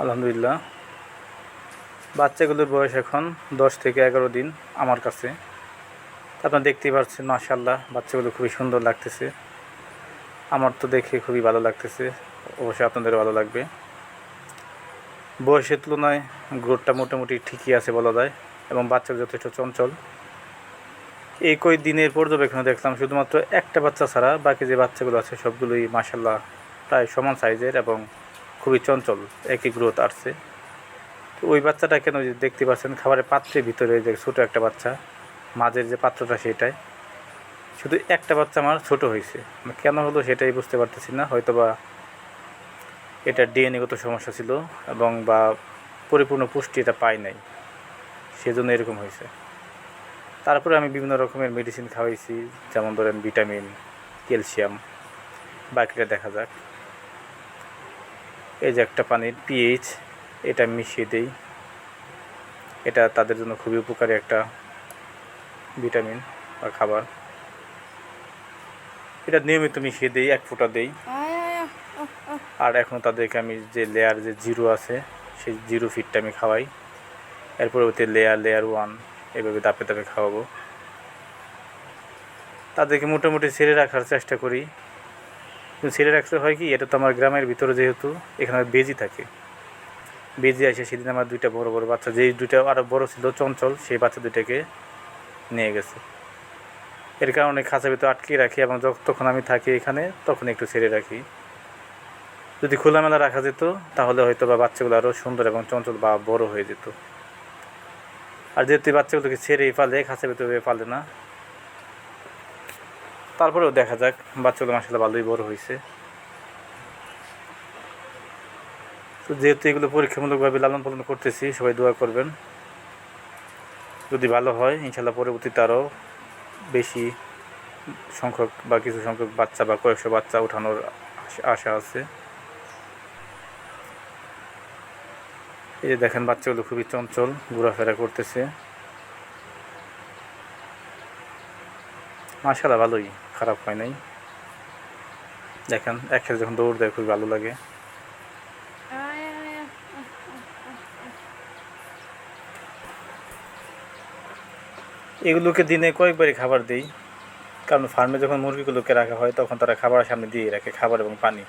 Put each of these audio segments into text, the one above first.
আলহামদুলিল্লাহ। বাচ্চাগুলোর বয়স এখন দশ থেকে এগারো দিন আমার কাছে। আপনারা দেখতেই পাচ্ছেন মাশাল্লাহ বাচ্চাগুলো খুবই সুন্দর লাগতেছে। আমার তো দেখে খুবই ভালো লাগতেছে, অবশ্যই আপনাদেরও ভালো লাগবে। বয়সের তুলনায় গ্রোথটা মোটামুটি ঠিকই আছে বলা যায়, এবং বাচ্চা যথেষ্ট চঞ্চল। এই কয়েক দিনের পর্যবেক্ষণে দেখলাম, শুধুমাত্র একটা বাচ্চা ছাড়া বাকি যে বাচ্চাগুলো আছে সবগুলোই মাসাল্লাহ প্রায় সমান সাইজের এবং খুবই চঞ্চল, একই গ্রোথ আসছে। তো ওই বাচ্চাটা কেন দেখতে পাচ্ছেন, খাবারের পাত্রের ভিতরে যে ছোটো একটা বাচ্চা, মাঝের যে পাত্রটা সেটাই। শুধু একটা বাচ্চা আমার ছোট হয়েছে। মানে কেন হলো সেটাই বুঝতে পারতেছি না। হয়তো বা এটা ডিএনএগত সমস্যা ছিল এবং বা পরিপূর্ণ পুষ্টি এটা পাই নাই। সেজন্য এরকম হয়েছে। তারপরে আমি বিভিন্ন রকমের মেডিসিন খাওয়াইছি, যেমন ধরেন ভিটামিন ক্যালসিয়াম বাকিটা দেখা যাক। এই যে একটা পানির পিএইচ এটা মিশিয়ে দেই। এটা তাদের জন্য খুবই উপকারী একটা ভিটামিন বা খাবার। এটা নিয়মিত মিশিয়ে দেই এক ফোঁটা দেই। আর এখন তাদেরকে আমি যে লেয়ার যে জিরো আছে সেই জিরো ফিটটা আমি খাওয়াই। এর পরবর্তী লেয়ার লেয়ার ওয়ান এভাবে দাপে দাপে খাওয়াবো। তাদেরকে মোটামুটি ছেড়ে রাখার চেষ্টা করি। কিন্তু ছেড়ে রাখতে হয় কি, এটা তো আমার গ্রামের ভিতরে যেহেতু, এখানে বেজি থাকে। বেজি আসে, সেদিন আমার দুইটা বড় বড় বাচ্চা, যেই দুইটা আরও বড় ছিল, চঞ্চল, সেই বাচ্চা দুইটাকে নিয়ে গেছে। এর কারণে খাঁচা ভিতরে আটকে রাখি এবং যতক্ষণ আমি থাকি এখানে, তখন একটু ছেড়ে রাখি। যদি খোলামেলা রাখা যেত, তাহলে হয়তো বা বাচ্চাগুলো আরও সুন্দর এবং চঞ্চল বা বড় হয়ে যেত। আর যেহেতু বাচ্চাগুলোকে ছেড়েই পালে, খাঁচা ভিতরে পালে না তারপরেও দেখা যাক, বাচ্চাগুলো মাসালে ভালোই বড় হয়েছে। তো যেহেতু এগুলো পরীক্ষামূলকভাবে লালন পালন করতেছি, সবাই দোয়া করবেন। যদি ভালো হয় ইনশাল্লাহ পরবর্তীতে আরও বেশি সংখ্যক বা কিছু সংখ্যক বাচ্চা বা কয়েকশো বাচ্চা ওঠানোর আশা আছে। এই যে দেখেন, বাচ্চাগুলো খুবই চঞ্চল, ঘোরাফেরা করতেছে। মাশাল্লাহ ভালোই। খারাপ হয় নাই। দেখেন একসাথে যখন দৌড় দেয়, খুবই ভালো লাগে। এগুলোকে দিনে কয়েকবারই খাবার দিই। কারণ ফার্মে যখন মুরগিগুলোকে রাখা হয়, তখন তারা খাবার সামনে দিয়ে রাখে, খাবার এবং পানি।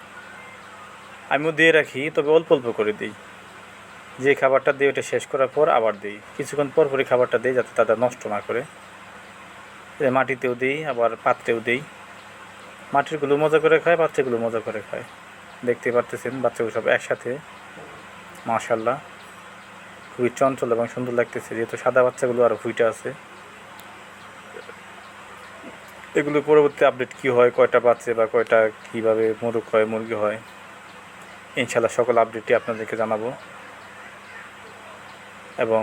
আমিও দিয়ে রাখি, তবে অল্প অল্প করে দিই। যে খাবারটা দিই, ওটা শেষ করার পর আবার দিই। কিছুক্ষণ পর পরই খাবারটা দিই, যাতে তাদের নষ্ট না করে। মাটিতেও দিই, আবার পাত্রেও দিই। মাটিরগুলো মজা করে খায়, বাচ্চাগুলো মজা করে খায়। দেখতে পারতেছেন, বাচ্চাগুলো সব একসাথে। মাশাল্লাহ খুবই চঞ্চল এবং সুন্দর লাগতেছে, যেহেতু সাদা বাচ্চাগুলো আরও ফুইটা আছে। এগুলো পরবর্তী আপডেট কি হয়, কয়টা বাচ্চে বা কয়টা কীভাবে মোরগ হয়, মুরগি হয় ইনশাল্লাহ সকল আপডেটই আপনাদেরকে জানাব। এবং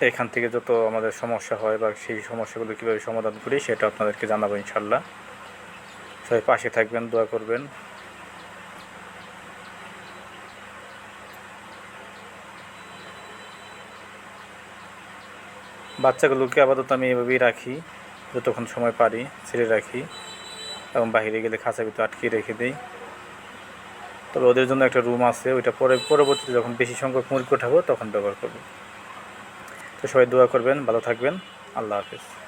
এখান থেকে যত আমাদের সমস্যা হয় বা সেই সমস্যাগুলো কীভাবে সমাধান করি সেটা আপনাদেরকে জানাব ইনশাল্লাহ। সবাই পাশে থাকবেন, দোয়া করবেন। বাচ্চাগুলোকে আপাতত আমি এভাবেই রাখি, যতক্ষণ সময় পারি ছেড়ে রাখি এবং বাইরে গেলে খাঁচার ভিতরে আটকে রেখে দিই। তবে ওদের জন্য একটা রুম আছে, ওইটা পরে পরবর্তীতে যখন বেশি সংখ্যক মুরগি ওঠাবো তখন ব্যবহার করব। সবাই দোয়া করবেন ভালো থাকবেন। আল্লাহ হাফিজ।